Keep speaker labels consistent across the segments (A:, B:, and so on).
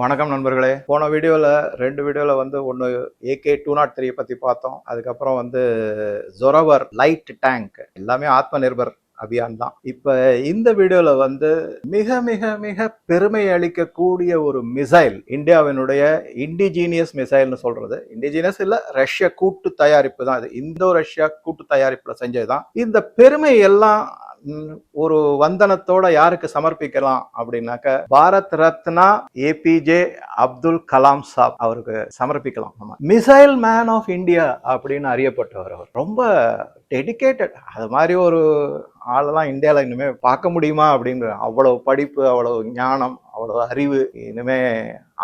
A: வணக்கம் நண்பர்களே. போன வீடியோவில் ரெண்டு வீடியோவில் வந்து ஒன்று ஏகே டூ நாட் த்ரீ பற்றி பார்த்தோம். அதுக்கப்புறம் வந்து ஜொரவர் லைட் டேங்க் எல்லாமே ஆத்ம நிர்பர் அபியான் தான். இப்போ இந்த வீடியோவில் வந்து மிக மிக மிக பெருமை அளிக்கக்கூடிய ஒரு மிசைல் இந்தியாவினுடைய இண்டிஜீனியஸ் மிசைல்னு சொல்றது. இண்டிஜீனியஸ் இல்லை ரஷ்ய கூட்டு தயாரிப்பு தான் இது. இந்தோ ரஷ்யா கூட்டு தயாரிப்பில் செஞ்சது தான் இந்த பெருமை எல்லாம் ஒரு வந்தனத்தோட யாருக்கு சமர்ப்பிக்கலாம் அப்படின்னாக்க பாரத் ரத்னா ஏபிஜே அப்துல் கலாம் சாப் அவருக்கு சமர்ப்பிக்கலாம். நம்ம மிசைல் மேன் ஆஃப் இந்தியா அப்படின்னு அறியப்பட்டவர் அவர். ரொம்ப டெடிகேட்டட் அது மாதிரி ஒரு ஆளெல்லாம் இந்தியாவில் இன்னுமே பார்க்க முடியுமா அப்படின்ற அவ்வளோ படிப்பு அவ்வளோ ஞானம் அவ்வளோ அறிவு இனிமே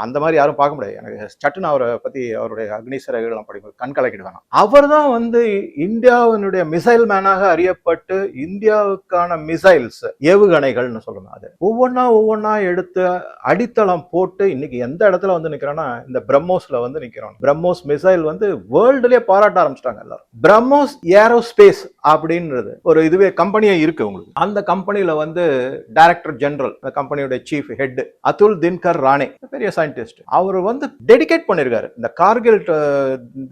A: அந்த மாதிரி யாரும் பார்க்க முடியாது. எனக்கு சட்டுன்னு அவரை பற்றி அவருடைய அக்னி சிறகுலாம் படிக்கும் கண் கலக்கிடுவாங்க அவர் தான் வந்து இந்தியாவினுடைய மிசைல் மேனாக அறியப்பட்டு இந்தியாவுக்கான மிசைல்ஸ் ஏவுகணைகள்னு சொல்லணும் அது. ஒவ்வொன்றா ஒவ்வொன்றா எடுத்து அடித்தளம் போட்டு இன்னைக்கு எந்த இடத்துல வந்து நிற்கிறோன்னா இந்த பிரம்மோஸில் வந்து நிற்கிறோம் பிரம்மோஸ் மிசைல் வந்து வேர்ல்டுலேயே பாராட்ட ஆரம்பிச்சிட்டாங்க எல்லாரும். பிரம்மோஸ் ஏரோஸ் ஸ்பேஸ் அப்படின்றது ஒரு இதுவே கம்பெனியே இருக்கு உங்களுக்கு. அந்த கம்பெனியில வந்து டைரக்டர் ஜெனரல் கம்பெனியோட சீஃப் ஹெட் அதுல் தின்கர் ராணே பெரிய சயின்டிஸ்ட் அவர் வந்து டெடிகேட் பண்ணிருக்காரு. இந்த கார்கில்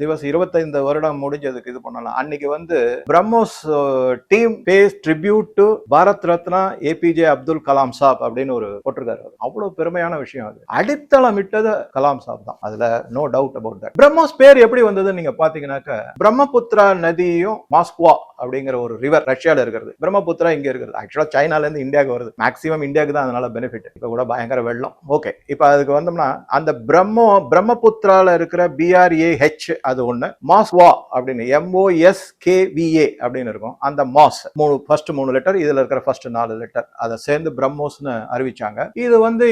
A: திவஸ் இருபத்தைந்து வருடம் முடிஞ்சதுக்கு இது பண்ணலாம். அன்னைக்கு வந்து BrahMos team pays tribute to Bharat Ratna APJ Abdul Kalam sahab அப்படின்னு ஒரு போட்டிருக்காரு அவ்வளவு பெருமையான விஷயம் அது. அடித்தளம் விட்டது கலாம் சாப் தான். அதுல no doubt about that BrahMos பேர் எப்படி வந்ததுன்னு நீங்க பாத்தீங்கன்னாக்க பிரம்மபுத்திரா நதியும் மாஸ்குவா அப்படிங்கிற ஒரு ரிவர் ரஷ்யால இருக்கிறது. பிரம்மபுத்திரா இங்க இருக்கிறது. ஆக்சுவலா சைனால இருந்து இந்தியாவுக்கு வருது. மேக்ஸிமம் இந்தியாவுக்கு தான் அதனால பெனிஃபிட் இப்ப கூட பயங்கர வெள்ளம். ஓகே இப்ப அதுக்கு வந்தோம்னா அந்த பிரம்மோ பிரம்மபுத்திரால இருக்கிற பிஆர்ஏ ஹெச் அது ஒண்ணு. மாஸ்வா அப்படின்னு எம்ஓஎஸ் கேவிஏ அப்படின்னு இருக்கும். அந்த மாஸ் மூணு ஃபர்ஸ்ட் மூணு லெட்டர் இதுல இருக்கிற ஃபர்ஸ்ட் நாலு லெட்டர் அதை சேர்ந்து பிரம்மோஸ்னு அறிவிச்சாங்க. இது வந்து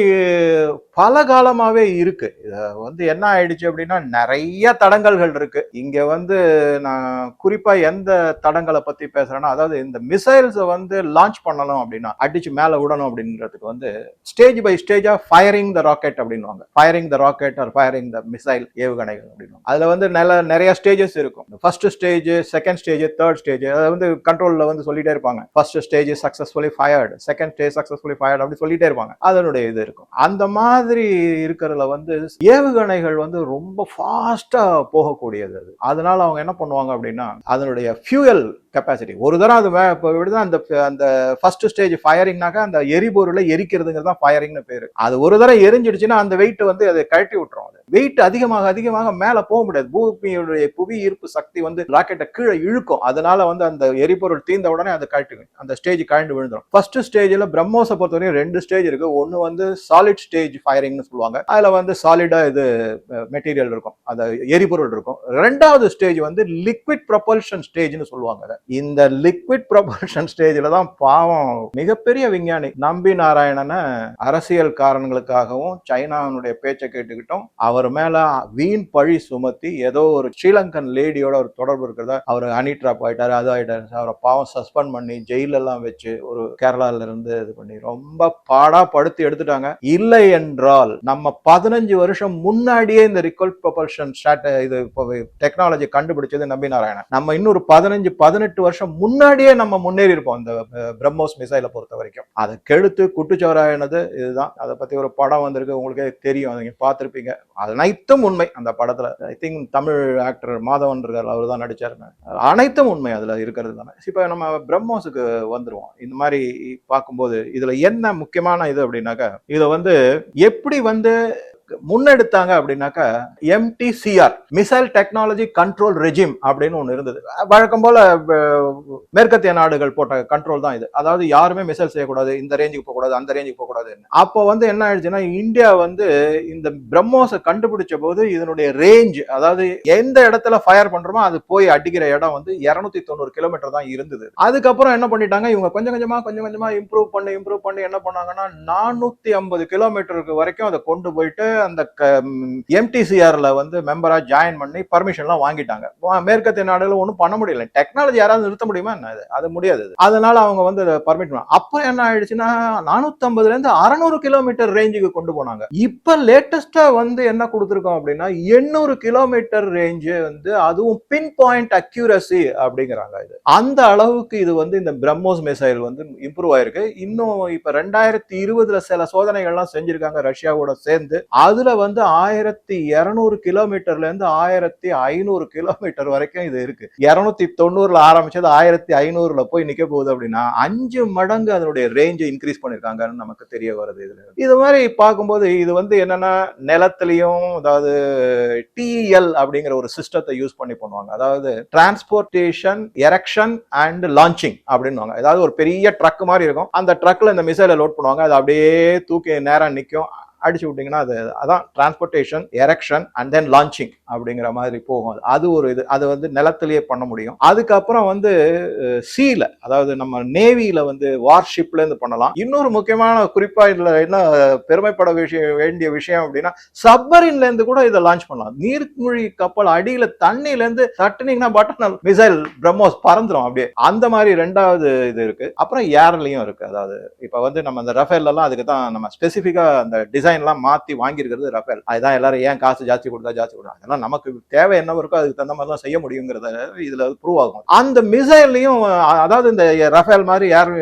A: பல காலமாவே இருக்கு. இது வந்து என்ன ஆயிடுச்சு அப்படின்னா நிறைய தடங்கல்கள் இருக்கு. இங்க வந்து நான் குறிப்பா எந்த தடங்களை பத்தி பேசுறேன்னா அதாவது இந்த மிசைல்ஸை வந்து லான்ச் பண்ணணும் அப்படின்னா அடிச்சு மேல விடணும் அப்படின்றதுக்கு வந்து ஸ்டேஜ் பை ஸ்டேஜா ஃபயரிங் த ராக்கெட் அப்படின்னுவாங்க. Firing the rocket or firing the missile ஏவுகணைகள் அப்படின்னு அதுல வந்து நல்ல நிறைய ஸ்டேஜஸ் இருக்கும். First stage second stage third stage அதை வந்து கண்ட்ரோல்ல வந்து சொல்லிட்டே இருப்பாங்க. First stage successfully fired second stage successfully fired அப்படி சொல்லிட்டே இருப்பாங்க. அதனுடைய இது இருக்கும். அந்த மாதிரி இருக்கிறதுல வந்து ஏவுகணைகள் வந்து ரொம்ப ஃபாஸ்டா போகக்கூடியது அது. அதனால அவங்க என்ன பண்ணுவாங்க அப்படின்னா அதனுடைய ஃபியூயல் கெப்பாசிட்டி ஒரு தரம் அது இப்போ விடுதான் அந்த அந்த ஃபர்ஸ்ட் ஸ்டேஜ் ஃபயரிங்னாக்கா அந்த எரிபொருளை எரிக்கிறதுங்கிறது தான் ஃபயரிங்னு பேர். அது ஒரு தரம் எரிஞ்சிடுச்சுன்னா அந்த வெயிட் வந்து அதை கழட்டி விட்டுரும் அது. வெயிட் அதிகமாக அதிகமாக மேல போக முடியாது. பூமியுடைய புவி ஈர்ப்பு சக்தி வந்து ராக்கெட்டை கீழே இழுக்கும். அதனால வந்து அந்த எரிபொருள் தீர்ந்த உடனே அதை கழட்டி அந்த ஸ்டேஜ் கழண்டு விழுந்துடும் ஃபர்ஸ்ட் ஸ்டேஜ்ல பிரம்மோஸை பொறுத்தவரைக்கும் ரெண்டு ஸ்டேஜ் இருக்கு. ஒன்னு வந்து சாலிட் ஸ்டேஜ் ஃபயரிங்னு சொல்லுவாங்க. அதுல வந்து சாலிடா இது மெட்டீரியல் இருக்கும். அந்த எரிபொருள் இருக்கும். ரெண்டாவது ஸ்டேஜ் வந்து லிக்விட் ப்ரொபல்ஷன் ஸ்டேஜ்னு சொல்லுவாங்க. இந்த லிக்விட் ப்ரொபல்ஷன் ஸ்டேஜில் தான் பாவம் மிகப்பெரிய விஞ்ஞானி நம்பி நாராயணனை அரசியல் காரணங்களுக்காகவும் சைனாவுடைய பேச்சை கேட்டுக்கிட்டோம் அவர் மேல வீண் பழி சுமத்தி ஏதோ ஒரு ஸ்ரீலங்கன் லேடியோட ஒரு தொடர்பு இருக்கிறதா அவர் ஹனி ட்ராப் ஆயிட்டாரு அது ஆயிட்டாரு. அவரை பாவம் சஸ்பெண்ட் பண்ணி ஜெயிலெல்லாம் வச்சு ஒரு கேரளால இருந்து இது பண்ணி ரொம்ப பாடா படுத்து எடுத்துட்டாங்க. இல்லை என்றால் நம்ம பதினஞ்சு வருஷம் முன்னாடியே இந்த ரிகல் ப்ரொபல்ஷன் ஸ்டார்ட் இது டெக்னாலஜி கண்டுபிடிச்சது நம்பி நாராயணன். நம்ம இன்னொரு பதினஞ்சு பதினஞ்சு பதினெட்டு வருஷம் முன்னாடியே நம்ம முன்னேறி இருப்போம் அந்த பிரம்மோஸ் மிசைலை பொறுத்த வரைக்கும். அதை கெடுத்து குட்டுச்சோராயினது இதுதான். அதை பத்தி ஒரு படம் வந்திருக்கு உங்களுக்கே தெரியும். நீங்க பார்த்துருப்பீங்க. அனைத்தும் உண்மை. அந்த படத்துல I think Tamil actor Madhavan இருக்கார் அவர் தான் நடிச்சாருன்னு அனைத்தும் உண்மை அதுல இருக்கிறது தானே. இப்போ நம்ம பிரம்மோஸுக்கு வந்துருவோம். இந்த மாதிரி பார்க்கும்போது இதுல என்ன முக்கியமான இது அப்படின்னாக்கா இதை வந்து எப்படி வந்து முன்னெடுத்தாங்க அப்படின்னாக்கா MTCR missile technology control regime அப்படின்னு ஒன்று இருந்தது. வழக்கம் போல மேற்கத்திய நாடுகள் போட்ட கண்ட்ரோல் தான் இது. அதாவது யாருமே மிசைல் செய்யக்கூடாது இந்த ரேஞ்சுக்கு போகக்கூடாது அந்த ரேஞ்சுக்கு போகக்கூடாதுன்னு. அப்போ வந்து என்ன ஆயிடுச்சுன்னா இந்தியா வந்து இந்த பிரம்மோஸை கண்டுபிடிச்ச போது இதனுடைய ரேஞ்ச் அதாவது எந்த இடத்துல ஃபயர் பண்றோமோ அது போய் அடிக்கிற இடம் வந்து இருநூத்தி தொண்ணூறு கிலோமீட்டர் தான் இருந்தது. அதுக்கப்புறம் என்ன பண்ணிட்டாங்க இவங்க கொஞ்சம் கொஞ்சமா கொஞ்சம் கொஞ்சமா இம்ப்ரூவ் பண்ணி இம்ப்ரூவ் பண்ணி என்ன பண்ணாங்கன்னா நானூத்தி ஐம்பது கிலோமீட்டருக்கு வரைக்கும் அதை கொண்டு போயிட்டு அந்த எம்டிசிஆர்ல வந்து மெம்பரா ஜாயின் பண்ணி பர்மிஷன்லாம் வாங்கிட்டாங்க. மேற்கத்திய நாடுகள் ஒன்றும் பண்ண முடியல. டெக்னாலஜி யாராவது நிறுத்த முடியுமா என்ன அது முடியாது அதனால அவங்க வந்து பர்மிட் அப்போ என்ன ஆயிடுச்சுன்னா நானூத்தி இருந்து அறநூறு கிலோமீட்டர் ரேஞ்சுக்கு கொண்டு போனாங்க. இப்ப லேட்டஸ்டா வந்து என்ன கொடுத்துருக்கோம் அப்படின்னா எண்ணூறு கிலோமீட்டர் ரேஞ்சு வந்து அதுவும் பின் பாயிண்ட் அக்யூரசி அப்படிங்கிறாங்க இது. அந்த அளவுக்கு இது வந்து இந்த பிரம்மோஸ் மிசைல் வந்து இம்ப்ரூவ் ஆயிருக்கு. இன்னும் இப்ப ரெண்டாயிரத்தி இருபதுல சில சோதனைகள்லாம் செஞ்சிருக்காங்க ரஷ்யாவோட சேர்ந்து. அதுல வந்து ஆயிரத்தி இருநூறு கிலோமீட்டர்ல இருந்து ஆயிரத்தி ஐநூறு கிலோமீட்டர் வரைக்கும் இது இருக்கு. இருநூத்தி தொண்ணூறுல ஆரம்பிச்சது ஆயிரத்தி ஐநூறுல போய் நிக்க போகுது அப்படின்னா அஞ்சு மடங்கு அதனுடைய ரேஞ்சை இன்க்ரீஸ் பண்ணிருக்காங்கன்னு நமக்கு தெரிய வருது இதுல. இது மாதிரி பார்க்கும்போது இது வந்து என்னன்னா நிலத்திலையும் அதாவது டிஎல் அப்படிங்கிற ஒரு சிஸ்டத்தை யூஸ் பண்ணி பண்ணுவாங்க. அதாவது டிரான்ஸ்போர்டேஷன் எரெக்ஷன் அண்ட் லான்ச்சிங் அப்படின்னுவாங்க. ஏதாவது ஒரு பெரிய ட்ரக் மாதிரி இருக்கும். அந்த ட்ரக்ல இந்த மிசைலை லோட் பண்ணுவாங்க. அது அப்படியே தூக்கி நேரம் நிற்கும் அடிச்சு விட்டிங்கன்னா அது அதான் transportation erection and then launching அப்படிங்கிற மாதிரி போகும். அது. அது ஒரு இது அது வந்து நிலத்திலேயே பண்ண முடியும். அதுக்கப்புறம் வந்து சீல அதாவது நம்ம நேவியில வந்து வார்ஷிப்ல இருந்து பண்ணலாம். இன்னொரு முக்கியமான குறிப்பா இதுல என்ன பெருமைப்பட விஷயம் வேண்டிய விஷயம் அப்படின்னா சப்மரின்ல இருந்து கூட இதை லான்ச் பண்ணலாம். நீர்மூழ்கி கப்பல் அடியில தண்ணியில இருந்து தட்டுனீங்கன்னா பட்டன் மிசைல் பிரம்மோஸ் பறந்துடும் அப்படியே. அந்த மாதிரி ரெண்டாவது இது இருக்கு. அப்புறம் ஏர்லயும் இருக்கு. அதாவது இப்ப வந்து நம்ம அந்த ரஃபேல்லாம் அதுக்கு தான் நம்ம ஸ்பெசிஃபிக்கா அந்த டிசைன் டிசைன்லாம் மாற்றி வாங்கியிருக்கிறது ரஃபேல். அதுதான் எல்லாரும் ஏன் காசு ஜாஸ்தி கொடுத்தா ஜாஸ்தி கொடுத்தா அதெல்லாம் நமக்கு தேவை என்ன இருக்கோ அதுக்கு தகுந்த மாதிரி தான் செய்ய முடியுங்கிறத இதில் ப்ரூவ் ஆகும். அந்த மிசைல்லையும் அதாவது இந்த ரஃபேல் மாதிரி ஏர்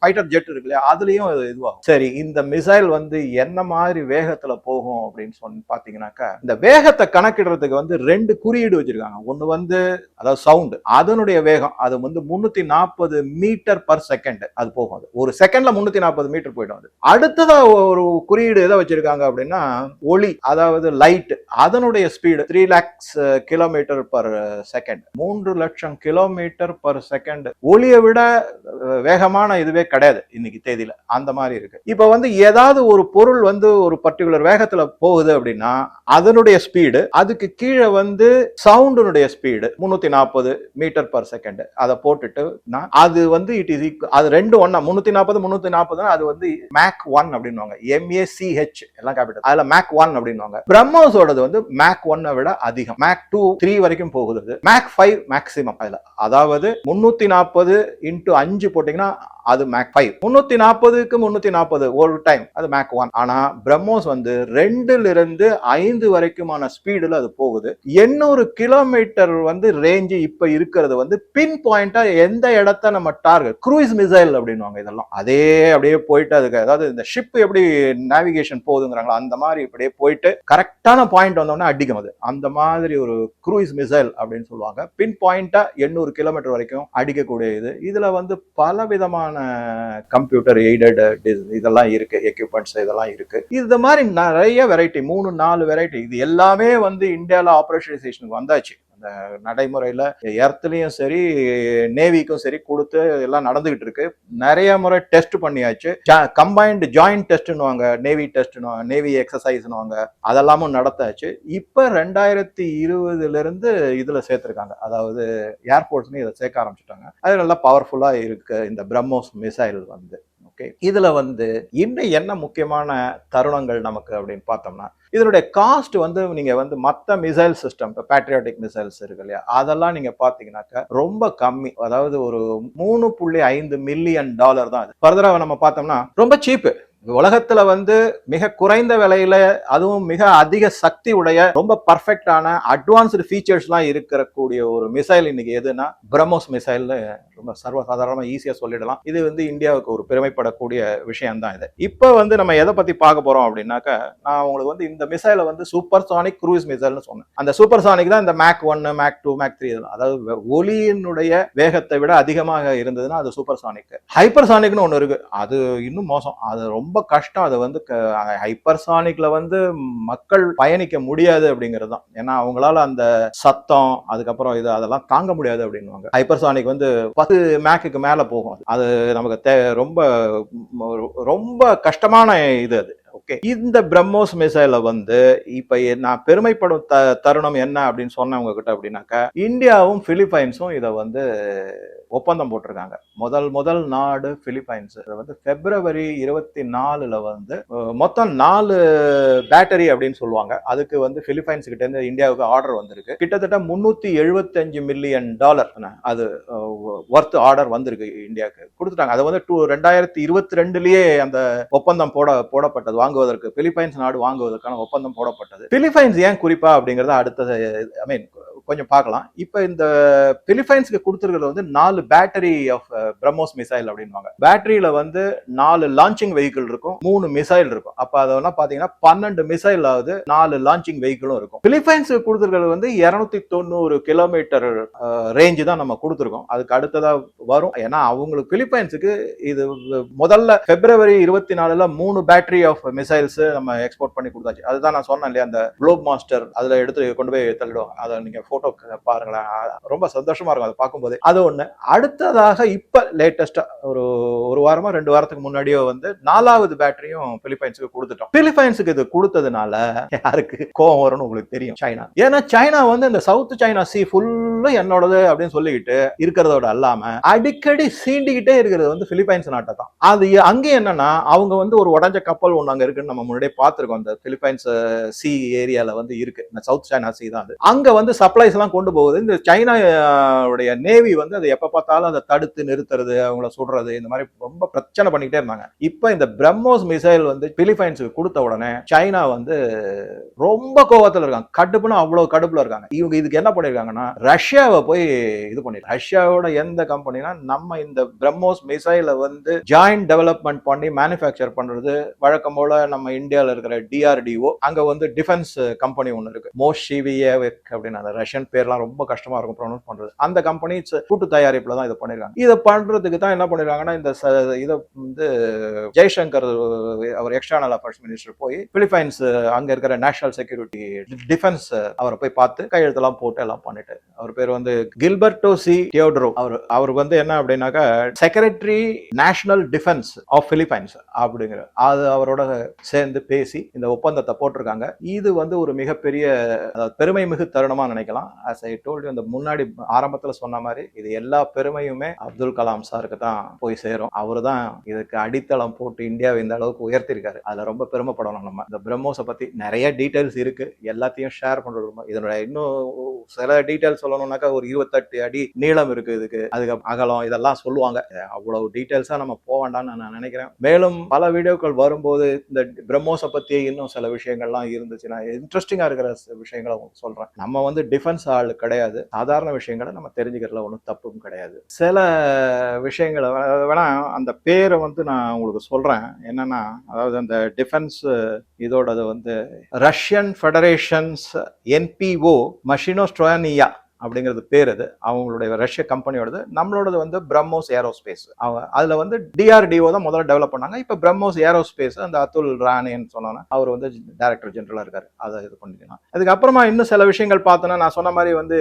A: ஃபைட்டர் ஜெட் இருக்கு இல்லையா அதுலேயும் இதுவாகும். சரி இந்த மிசைல் வந்து என்ன மாதிரி வேகத்தில் போகும் அப்படின்னு சொல்லி பார்த்தீங்கன்னாக்கா இந்த வேகத்தை கணக்கிடுறதுக்கு வந்து ரெண்டு குறியீடு வச்சிருக்காங்க. ஒன்று வந்து அதாவது சவுண்டு அதனுடைய வேகம் அது வந்து முந்நூற்றி நாற்பது மீட்டர் பர் செகண்ட் அது போகும் அது. ஒரு செகண்ட்ல முந்நூற்றி நாற்பது மீட்டர் போயிடும் அது. அடுத்ததாக ஒரு குறியீடு எதை வச்சிருக்காங்க அப்படின்னா ஒளி அதாவது லைட் அதனுடைய speed three lakhs kilometre per second மூன்று லட்சம் கிலோமீட்டர் பர் செகண்ட் ஒளியை விட uh, வேகமான இதுவே கிடையாது இன்னைக்கு தேதியில. அந்த மாதிரி இருக்கு. இப்ப வந்து ஏதாவது ஒரு பொருள் வந்து ஒரு பர்டிகுலர் வேகத்துல போகுது அப்படின்னா அதனுடைய ஸ்பீடு அதுக்கு கீழே வந்து சவுண்டினுடைய ஸ்பீடு முன்னூத்தி நாற்பது மீட்டர் பர் செகண்ட் அதை போட்டுட்டு நான் அது வந்து இட் இஸ் அது ரெண்டு ஒன்னா முன்னூத்தி நாற்பது முன்னூத்தி நாற்பது அது வந்து மேக் ஒன் அப்படின்னுவாங்க. ஏசிஹெச் எல்லாம் கேபிட்டல் அதுல மேக் ஒன் அப்படின்னுவாங்க. பிரம்மோஸோடது வந்து மேக் ஒன்னை விட அதிகம். மேக் டூ த்ரீ வரைக்கும் போகுது. மேக் ஃபைவ் மேக்ஸிமம் அதுல. அதாவது முன்னூத்தி நாற்பது இன்டூ அஞ்சு போட்டீங்கன்னா அது மேக் ஃபைவ் முன்னூத்தி நாற்பதுக்கு முன்னூத்தி நாற்பது ஒரு டைம் அது மேக் ஒன் ஆனா பிரம்மோஸ் வந்து ரெண்டுல இருந்து ஐந்து வரைக்குமான ஸ்பீடுல அது போகுது. எண்ணூறு கிலோமீட்டர் வந்து ரேஞ்சு இப்ப இருக்கிறது வந்து பின் பாயிண்டா எந்த இடத்த நம்ம டார்கெட் குரூஸ் மிசைல் அப்படின்னுவாங்க இதெல்லாம். அதே அப்படியே போயிட்டு அதுக்கு அதாவது இந்த ஷிப் எப்படி நேவிகேஷன் போகுதுங்கிறாங்களோ அந்த மாதிரி இப்படியே போயிட்டு கரெக்டான பாயிண்ட் வந்தோம்னா அடிக்கும் அது. அந்த மாதிரி ஒரு க்ரூஸ் மிசைல் அப்படின்னு சொல்லுவாங்க. பின் பாயிண்டா எண்ணூறு கிலோமீட்டர் வரைக்கும் அடிக்கக்கூடிய இது இதுல வந்து பல விதமான கம்ப்யூட்டர் எய்டட் இதெல்லாம் இருக்கு. எக்யூப்மெண்ட்ஸ் இதெல்லாம் இருக்கு. இது மாதிரி நிறைய வெரைட்டி மூணு நாலு வெரைட்டி இது எல்லாமே வந்து இந்தியாவில் ஆப்ரேஷனைசேஷனுக்கு வந்தாச்சு. அந்த நடைமுறையில் எர்த்லேயும் சரி நேவிக்கும் சரி கொடுத்து எல்லாம் நடந்துகிட்டு இருக்கு. நிறைய முறை டெஸ்ட் பண்ணியாச்சு. கம்பைன்டு ஜாயிண்ட் டெஸ்ட்னுவாங்க நேவி டெஸ்ட்னுவாங்க நேவி எக்ஸசைஸ்னுவாங்க அதெல்லாமும் நடத்தாச்சு. இப்போ ரெண்டாயிரத்தி இருபதுலேருந்து இதில் சேர்த்துருக்காங்க. அதாவது ஏர்போர்ட்ஸ்னு இதை சேர்க்க ஆரம்பிச்சிட்டாங்க. அது நல்லா பவர்ஃபுல்லாக இருக்கு. இந்த பிரம்மோஸ் மிசைல் வந்து. ஓகே. இதில் வந்து இன்னும் என்ன முக்கியமான தருணங்கள் நமக்கு அப்படின்னு பார்த்தோம்னா இதனுடைய காஸ்ட் வந்து நீங்கள் வந்து மற்ற மிசைல் சிஸ்டம் இப்போ பேட்ரியாட்டிக் மிசைல்ஸ் இருக்கு இல்லையா? அதெல்லாம் நீங்கள் பார்த்தீங்கன்னாக்கா ரொம்ப கம்மி. அதாவது ஒரு மூணு புள்ளி ஐந்து மில்லியன் டாலர் தான் அது ஃபர்தராக நம்ம பார்த்தோம்னா ரொம்ப சீப்பு உலகத்துல வந்து மிக குறைந்த விலையில அதுவும் மிக அதிக சக்தி உடைய ரொம்ப பர்ஃபெக்டான அட்வான்ஸ்டு ஃபீச்சர்ஸ்லாம் இருக்கக்கூடிய ஒரு மிசைல் இன்னைக்கு எதுனா பிரம்மோஸ் மிசைல்னு ரொம்ப சர்வசாதாரணமாக ஈஸியாக சொல்லிடலாம். இது வந்து இந்தியாவுக்கு ஒரு பெருமைப்படக்கூடிய விஷயம் தான் இது. இப்போ வந்து நம்ம எதை பத்தி பார்க்க போறோம் அப்படின்னாக்கா நான் உங்களுக்கு வந்து இந்த மிசைலை வந்து சூப்பர் சானிக் க்ரூஸ் மிசைல்னு சொன்னேன். அந்த சூப்பர் சானிக் தான் இந்த மேக் ஒன்னு மேக் டூ மேக் த்ரீ அதாவது ஒலியினுடைய ஒளியினுடைய வேகத்தை விட அதிகமாக இருந்ததுன்னா அது சூப்பர் சானிக் ஹைப்பர் சானிக்னு ஒன்று இருக்கு. அது இன்னும் மோசம். அது ரொம்ப ரொம்ப கஷ்டம். அது வந்து ஹைப்பர்சானிக்ல வந்து மக்கள் பயணிக்க முடியாது அப்படிங்கிறது தான். ஏன்னா அவங்களால அந்த சத்தம் அதுக்கப்புறம் இது அதெல்லாம் தாங்க முடியாது அப்படின்னுவாங்க. ஹைப்பர்சானிக் வந்து பத்து மேக்குக்கு மேல போகும். அது. நமக்கு தே ரொம்ப ரொம்ப கஷ்டமான இது அது. ஓகே இந்த பிரம்மோஸ் மிசைல வந்து இப்ப நான் பெருமைப்படும் த தருணம் என்ன அப்படின்னு சொன்னேன் உங்ககிட்ட அப்படின்னாக்கா இந்தியாவும் பிலிப்பைன்ஸும் இதை வந்து ஒப்பந்தம் போட்டிருக்காங்க. முதல் முதல் நாடு பிலிப்பைன்ஸ். வந்து பிப்ரவரி இருபத்தி நாலுல வந்து மொத்தம் நாலு பேட்டரி அப்படின்னு சொல்லுவாங்க. அதுக்கு வந்து பிலிப்பைன்ஸ் கிட்ட இருந்து இந்தியாவுக்கு ஆர்டர் வந்திருக்கு. கிட்டத்தட்ட முன்னூத்தி எழுபத்தஞ்சு மில்லியன் டாலர் அது ஒர்த் ஆர்டர் வந்திருக்கு இந்தியாவுக்கு. கொடுத்துட்டாங்க. அது வந்து டூ ரெண்டாயிரத்தி இருபத்தி ரெண்டுலயே அந்த ஒப்பந்தம் போட போடப்பட்டது. வாங்குவதற்கு பிலிப்பைன்ஸ் நாடு வாங்குவதற்கான ஒப்பந்தம் போடப்பட்டது. பிலிப்பைன்ஸ் ஏன் குறிப்பா அப்படிங்கறத அடுத்த ஐ மீன் கொஞ்சம் பார்க்கலாம். இப்போ இந்த பிலிப்பைன்ஸ்க்கு கொடுத்துருக்கிறது வந்து நாலு பேட்டரி ஆஃப் பிரம்மோஸ் மிசைல் அப்படின்வாங்க பேட்டரியில வந்து நாலு லான்ச்சிங் வெஹிக்கிள் இருக்கும் மூணு மிசைல் இருக்கும். அப்போ அதெல்லாம் பார்த்தீங்கன்னா பன்னெண்டு மிசைல் ஆகுது நாலு லான்ச்சிங் வெஹிக்கிளும் இருக்கும். பிலிப்பைன்ஸுக்கு கொடுத்துருக்கிறது வந்து இரநூத்தி தொண்ணூறு கிலோமீட்டர் ரேஞ்சு uh, தான் நம்ம கொடுத்துருக்கோம். அதுக்கு அடுத்ததாக வரும். ஏன்னா அவங்களுக்கு பிலிப்பைன்ஸுக்கு இது முதல்ல பிப்ரவரி இருபத்தி நாலுல மூணு பேட்டரி ஆஃப் மிசைல்ஸ் நம்ம எக்ஸ்போர்ட் பண்ணி கொடுத்தாச்சு. அதுதான் நான் சொன்னேன் இல்லையா அந்த குளோப் மாஸ்டர் அதில் எடுத்து கொண்டு போய் தள்ளிடுவாங்க. அதை நீங்கள் போட்டோ பாருங்களேன். ரொம்ப சந்தோஷமா இருக்கும் அதை பார்க்கும்போது. அது ஒண்ணு. அடுத்ததாக இப்ப லேட்டஸ்டா ஒரு ஒரு வாரமா ரெண்டு வாரத்துக்கு முன்னாடியோ வந்து நாலாவது பேட்டரியும் பிலிப்பைன்ஸுக்கு கொடுத்துட்டோம். பிலிப்பைன்ஸுக்கு இது கொடுத்ததுனால யாருக்கு கோவம் வரும்னு உங்களுக்கு தெரியும் சைனா. ஏன்னா சைனா வந்து இந்த சவுத் சைனா சி ஃபுல்லும் என்னோடது அப்படின்னு சொல்லிக்கிட்டு இருக்கிறதோட அல்லாம அடிக்கடி சீண்டிக்கிட்டே இருக்கிறது வந்து பிலிப்பைன்ஸ் நாட்டை தான். அது எ- அங்கே என்னன்னா அவங்க வந்து ஒரு உடஞ்ச கப்பல் ஒன்று அங்க இருக்குன்னு நம்ம முன்னாடியே பார்த்திருக்கோம். அந்த பிலிப்பைன்ஸ் சி ஏரியால வந்து இருக்கு. இந்த சவுத் சைனா சி தான் அது. அங்க வந்து சப்ளை சப்ளைஸ் எல்லாம் கொண்டு போகுது. இந்த சைனாவுடைய நேவி வந்து அதை எப்போ பார்த்தாலும் அதை தடுத்து நிறுத்துறது அவங்கள சுடுறது இந்த மாதிரி ரொம்ப பிரச்சனை பண்ணிக்கிட்டே இருந்தாங்க. இப்போ இந்த பிரம்மோஸ் மிசைல் வந்து பிலிப்பைன்ஸுக்கு கொடுத்த உடனே சைனா வந்து ரொம்ப கோபத்தில் இருக்காங்க. கடுப்புனா அவ்வளோ கடுப்பில் இருக்காங்க. இவங்க இதுக்கு என்ன பண்ணியிருக்காங்கன்னா ரஷ்யாவை போய் இது பண்ணி ரஷ்யாவோட எந்த கம்பெனினா நம்ம இந்த பிரம்மோஸ் மிசைலை வந்து ஜாயிண்ட் டெவலப்மெண்ட் பண்ணி மேனுஃபேக்சர் பண்ணுறது வழக்கம் போல நம்ம இந்தியாவில் இருக்கிற டிஆர்டிஓ அங்கே வந்து டிஃபென்ஸ் கம்பெனி ஒன்று இருக்கு. மோஷிவியேவிக் அப்படின்னு அந்த ரஷ்யன் பேர்லாம் ரொம்ப கஷ்டமா இருக்கும் ப்ரொனவுன்ஸ் பண்றது. அந்த கம்பெனி கூட்டு தயாரிப்புல தான் இதை பண்ணிருக்காங்க. இதை பண்றதுக்கு தான் என்ன பண்ணிருக்காங்கன்னா இந்த இதை வந்து ஜெய்சங்கர் அவர் எக்ஸ்டர்னல் அஃபேர்ஸ் மினிஸ்டர் போய் பிலிப்பைன்ஸ் அங்க இருக்கிற நேஷனல் செக்யூரிட்டி டிஃபென்ஸ் அவரை போய் பார்த்து கையெழுத்தெல்லாம் போட்டு எல்லாம் பண்ணிட்டு அவர் பேர் வந்து கில்பர்டோ சி டியோட்ரோ அவர் அவருக்கு வந்து என்ன அப்படின்னாக்கா secretary national defence of Philippines அப்படிங்கிற அது அவரோட சேர்ந்து பேசி இந்த ஒப்பந்தத்தை போட்டிருக்காங்க. இது வந்து ஒரு மிகப்பெரிய பெருமை மிகு தருணமா நினைக்கலாம். அஸ் ஐ டோல்டு அந்த முன்னாடி ஆரம்பத்துல சொன்ன மாதிரி இது எல்லா பெருமையுமே அப்துல் கலாம் சாருக்கு தான் போய் சேரும். அவர் தான் இதுக்கு அடித்தளம் போட்டு இந்தியாவை இந்த அளவுக்கு உயர்த்திருக்காரு. அதுல ரொம்ப பெருமைப்படணும் நம்ம. இந்த பிரம்மோஸை பத்தி நிறைய டீட்டெயில்ஸ் இருக்கு. எல்லாத்தையும் ஷேர் பண்ணுறோம் ரொம்ப- இதனுடைய இன்னும் சில டீடைல்ஸ் சொல்லணும்னாக்கா ஒரு இருபத்தெட்டு அடி நீளம் இருக்கு இதுக்கு. அதுக்கு அகலம் இதெல்லாம் சொல்லுவாங்க. அவ்வளவு டீட்டெயில்ஸாக நம்ம போக வேண்டாம்னு நான் நினைக்கிறேன். மேலும் பல வீடியோக்கள் வரும்போது இந்த பிரம்மோஸை பத்தி இன்னும் சில விஷயங்கள்லாம் இருந்துச்சுன்னா இன்ட்ரெஸ்டிங்கா இருக்கிற விஷயங்களை உங்களுக்கு சொல்றேன். நம்ம வந்து டிஃபென்ஸ் ஆள் கிடையாது. சாதாரண விஷயங்களை நம்ம தெரிஞ்சுக்கிறதுல ஒன்றும் தப்பும் கிடையாது. சில விஷயங்களை வேணா அந்த பேரை வந்து நான் உங்களுக்கு சொல்றேன். என்னன்னா அதாவது அந்த டிஃபென்ஸ் இதோடது வந்து ரஷ்யன் ஃபெடரேஷன்ஸ் என்பிஓ மஷினோஸ்ட்ரோனியா அப்படிங்கிறது பேர் அது. அவங்களுடைய ரஷ்ய கம்பெனியோடது. நம்மளோடது வந்து பிரம்மோஸ் ஏரோஸ்பேஸ் அவங்க அதில் வந்து டிஆர்டிஓ தான் முதல்ல டெவலப் பண்ணாங்க. இப்போ பிரம்மோஸ் ஏரோஸ்பேஸ் அந்த அத்துல் ராணின்னு சொன்னோன்னா அவர் வந்து டைரக்டர் ஜென்ரலாக இருக்கார். அதை இது பண்ணிக்கலாம். அதுக்கப்புறமா இன்னும் சில விஷயங்கள் பார்த்தோன்னா நான் சொன்ன மாதிரி வந்து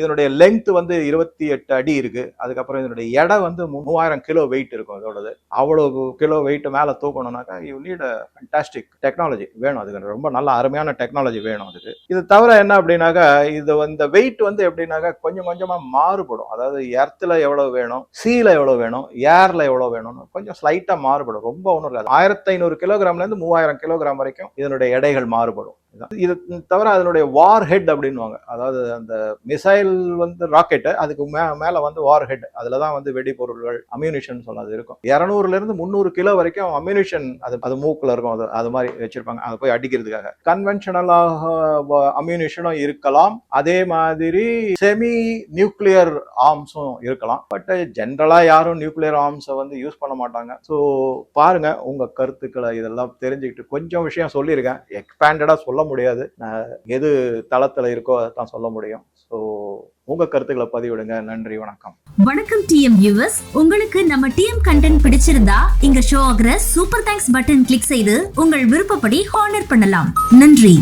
A: இதனுடைய லெங்த் வந்து இருபத்தி எட்டு அடி இருக்குது அதுக்கப்புறம் இதனுடைய எடை வந்து மூவாயிரம் கிலோ வெயிட் இருக்கும் இதோடது. அவ்வளோ கிலோ வெயிட் மேலே தூக்கணும்னாக்கா யூ நீட் ஃபண்டாஸ்டிக் டெக்னாலஜி வேணும். அதுக்கு ரொம்ப நல்ல அருமையான டெக்னாலஜி வேணும் அதுக்கு. இது தவிர என்ன அப்படின்னாக்கா இது வந்து வெயிட் வந்து எப்படி எப்படின்னாக்கா கொஞ்சம் கொஞ்சமா மாறுபடும். அதாவது எர்த்தில் எவ்வளவு வேணும் சீல எவ்வளவு வேணும் ஏர்ல எவ்வளவு வேணும்னு கொஞ்சம் ஸ்லைட்டா மாறுபடும். ரொம்ப ஒன்றும் இருக்காது. ஆயிரத்தி ஐநூறு கிலோகிராம்ல இருந்து மூவாயிரம் கிலோகிராம் வரைக்கும் இதனுடைய எடைகள் மாறுபடும். இது தவிர அதனுடைய வார் ஹெட் அப்படின்வாங்க அதாவது அந்த மிசைல் வந்து ராக்கெட்டு அதுக்கு மே மேலே வந்து வார் ஹெட் அதில் தான் வந்து வெடிபொருள்கள் அம்யூனிஷன் சொன்னது இருக்கும். இரநூறுலேருந்து முந்நூறு கிலோ வரைக்கும் அம்யூனிஷன் அது அது மூக்கில் இருக்கும். அது அது மாதிரி வச்சுருப்பாங்க. அதை போய் அடிக்கிறதுக்காக. கன்வென்ஷனலாக அம்யூனிஷனும் இருக்கலாம். அதே மாதிரி செமி நியூக்ளியர் ஆர்ம்ஸும் இருக்கலாம். பட் ஜென்ரலாக யாரும் நியூக்ளியர் ஆர்ம்ஸை வந்து யூஸ் பண்ண மாட்டாங்க. ஸோ பாருங்கள் உங்கள் கருத்துக்களை இதெல்லாம் தெரிஞ்சுக்கிட்டு கொஞ்சம் விஷயம் சொல்லியிருக்கேன். எக்ஸ்பேண்டடாக சொல்ல முடியாது. நான் எது தளத்துல இருக்கோ அதை தான் சொல்ல முடியும். ஸோ உங்க கருத்துக்களை பதிவிடுங்க. நன்றி வணக்கம்.
B: வணக்கம் டிஎம் வியூவர்ஸ் உங்களுக்கு நம்ம டிஎம் கண்டென்ட் பிடிச்சிருந்தா இங்க ஷோ ஆகிற சூப்பர் தேங்க்ஸ் பட்டன் கிளிக் செய்து உங்கள் விருப்பப்படி ஹானர் பண்ணலாம். நன்றி.